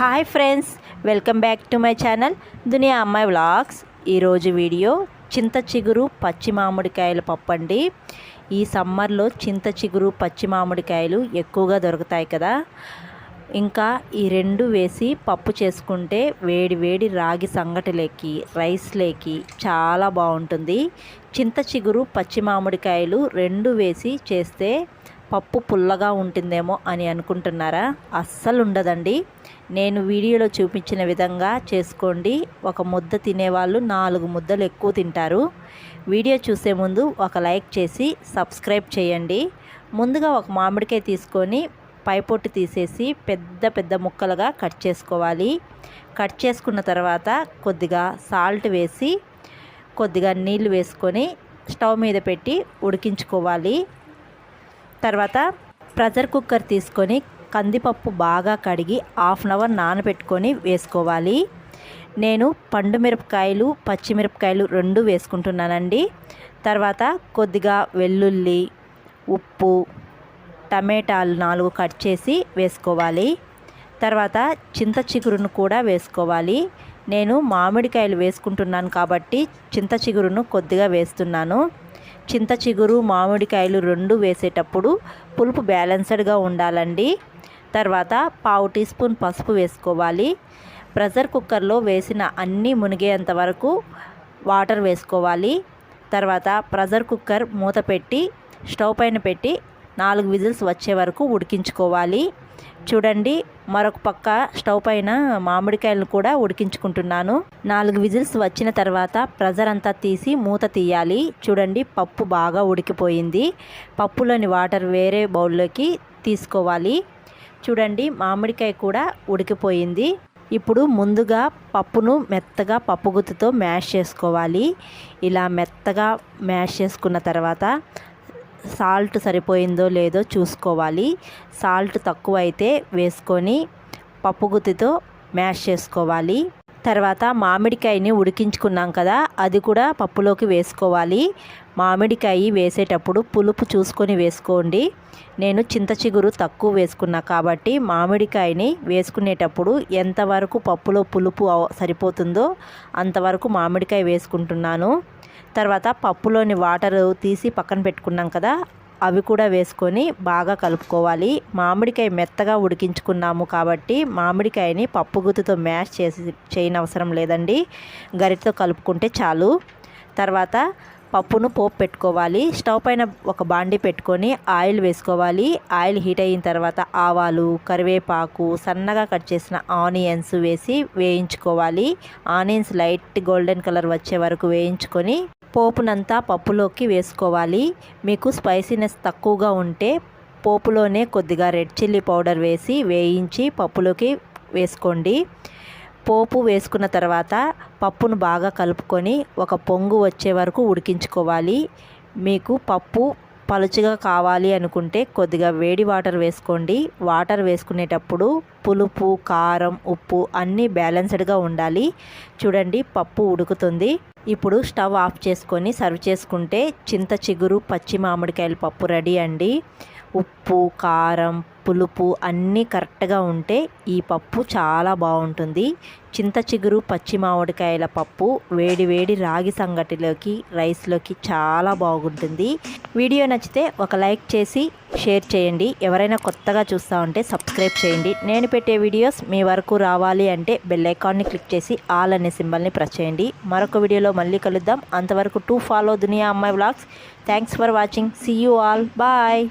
Hi friends welcome back to my channel Duniya Ammayi vlogs ఈరోజు video చింత చిగురు పచ్చి మామిడికాయల పప్పు అండి. ఈ సమ్మర్లో చింత చిగురు పచ్చి మామిడికాయలు ఎక్కువగా దొరుకుతాయి కదా. ఇంకా ఈ రెండు వేసి పప్పు చేసుకుంటే వేడి వేడి రాగి సంగటిలోకి రైస్లోకి చాలా బాగుంటుంది. చింత చిగురు పచ్చి మామిడికాయలు రెండు వేసి చేస్తే పప్పు పుల్లగా ఉంటుందేమో అని అనుకుంటున్నారా? అస్సలు ఉండదండి నేను వీడియోలో చూపించిన విధంగా చేసుకోండి. ఒక ముద్ద తినేవాళ్ళు నాలుగు ముద్దలు ఎక్కువ తింటారు. వీడియో చూసే ముందు ఒక లైక్ చేసి సబ్స్క్రైబ్ చేయండి. ముందుగా ఒక మామిడికాయ తీసుకొని పైపొట్టు తీసేసి పెద్ద పెద్ద ముక్కలుగా కట్ చేసుకోవాలి. కట్ చేసుకున్న తర్వాత కొద్దిగా సాల్ట్ వేసి కొద్దిగా నీళ్ళు వేసుకొని స్టవ్ మీద పెట్టి ఉడికించుకోవాలి. తర్వాత ప్రెషర్ కుక్కర్ తీసుకొని కందిపప్పు బాగా కడిగి హాఫ్ అన్ అవర్ నానబెట్టుకొని వేసుకోవాలి. నేను పండు మిరపకాయలు పచ్చిమిరపకాయలు రెండు వేసుకుంటున్నానండి. తర్వాత కొద్దిగా వెల్లుల్లి ఉప్పు టమాటాలు నాలుగు కట్ చేసి వేసుకోవాలి. తర్వాత చింత చిగురును కూడా వేసుకోవాలి. నేను మామిడికాయలు వేసుకుంటున్నాను కాబట్టి చింత చిగురును కొద్దిగా వేస్తున్నాను. చింత చిగురు మామిడికాయలు రెండు వేసేటప్పుడు పులుపు బ్యాలెన్స్డ్గా ఉండాలండి. తర్వాత పావు టీ స్పూన్ పసుపు వేసుకోవాలి. ప్రెషర్ కుక్కర్లో వేసిన అన్నీ మునిగేంత వరకు వాటర్ వేసుకోవాలి. తర్వాత ప్రెషర్ కుక్కర్ మూత పెట్టి స్టవ్ పైన పెట్టి నాలుగు విజిల్స్ వచ్చే వరకు ఉడికించుకోవాలి. చూడండి మరొక పక్క స్టవ్ పైన మామిడికాయలను కూడా ఉడికించుకుంటున్నాను. నాలుగు విజిల్స్ వచ్చిన తర్వాత ప్రెజర్ అంతా తీసి మూత తీయాలి. చూడండి పప్పు బాగా ఉడికిపోయింది. పప్పులోని వాటర్ వేరే బౌల్లోకి తీసుకోవాలి. చూడండి మామిడికాయ కూడా ఉడికిపోయింది. ఇప్పుడు ముందుగా పప్పును మెత్తగా పప్పుగుత్తుతో మ్యాష్ చేసుకోవాలి. ఇలా మెత్తగా మ్యాష్ చేసుకున్న తర్వాత సాల్ట్ సరిపోయిందో లేదో చూసుకోవాలి. సాల్ట్ తక్కువ అయితే వేసుకొని పప్పు గుత్తితో మ్యాష్ చేసుకోవాలి. తర్వాత మామిడికాయని ఉడికించుకున్నాం కదా అది కూడా పప్పులోకి వేసుకోవాలి. మామిడికాయ వేసేటప్పుడు పులుపు చూసుకొని వేసుకోండి. నేను చింత చిగురు తక్కువ వేసుకున్నా కాబట్టి మామిడికాయని వేసుకునేటప్పుడు ఎంతవరకు పప్పులో పులుపు సరిపోతుందో అంతవరకు మామిడికాయ వేసుకుంటున్నాను. తర్వాత పప్పులోని వాటర్ తీసి పక్కన పెట్టుకున్నాం కదా అవి కూడా వేసుకొని బాగా కలుపుకోవాలి. మామిడికాయ మెత్తగా ఉడికించుకున్నాము కాబట్టి మామిడికాయని పప్పు గుత్తుతో మ్యాష్ చేసి చేయనవసరం లేదండి. గరిటతో కలుపుకుంటే చాలు. తర్వాత పప్పును పోపు పెట్టుకోవాలి. స్టవ్ పైన ఒక బాండి పెట్టుకొని ఆయిల్ వేసుకోవాలి. ఆయిల్ హీట్ అయిన తర్వాత ఆవాలు కరివేపాకు సన్నగా కట్ చేసిన ఆనియన్స్ వేసి వేయించుకోవాలి. ఆనియన్స్ లైట్ గోల్డెన్ కలర్ వచ్చే వరకు వేయించుకొని పోపునంతా పప్పులోకి వేసుకోవాలి. మీకు స్పైసీనెస్ తక్కువగా ఉంటే పోపులోనే కొద్దిగా రెడ్ చిల్లీ పౌడర్ వేసి వేయించి పప్పులోకి వేసుకోండి. పోపు వేసుకున్న తర్వాత పప్పును బాగా కలుపుకొని ఒక పొంగు వచ్చే వరకు ఉడికించుకోవాలి. మీకు పప్పు పలుచగా కావాలి అనుకుంటే కొద్దిగా వేడి వాటర్ వేసుకోండి. వాటర్ వేసుకునేటప్పుడు పులుపు కారం ఉప్పు అన్నీ బ్యాలెన్స్డ్గా ఉండాలి. చూడండి పప్పు ఉడుకుతుంది. ఇప్పుడు స్టవ్ ఆఫ్ చేసుకొని సర్వ్ చేసుకుంటే చింత చిగురు పచ్చి మామిడికాయల పప్పు రెడీ అండి. ఉప్పు కారం పులుపు అన్నీ కరెక్ట్గా ఉంటే ఈ పప్పు చాలా బాగుంటుంది. చింత చిగురు పచ్చి మామిడికాయల పప్పు వేడి వేడి రాగి సంగటిలోకి రైస్లోకి చాలా బాగుంటుంది. వీడియో నచ్చితే ఒక లైక్ చేసి షేర్ చేయండి. ఎవరైనా కొత్తగా చూస్తూ ఉంటే సబ్స్క్రైబ్ చేయండి. నేను పెట్టే వీడియోస్ మీ వరకు రావాలి అంటే బెల్ ఐకాన్ని క్లిక్ చేసి ఆల్ అనే సింబల్ని ప్రెస్ చేయండి. మరొక వీడియోలో మళ్ళీ కలుద్దాం. అంతవరకు to follow Duniya Ammayi blogs thanks for watching. See you all bye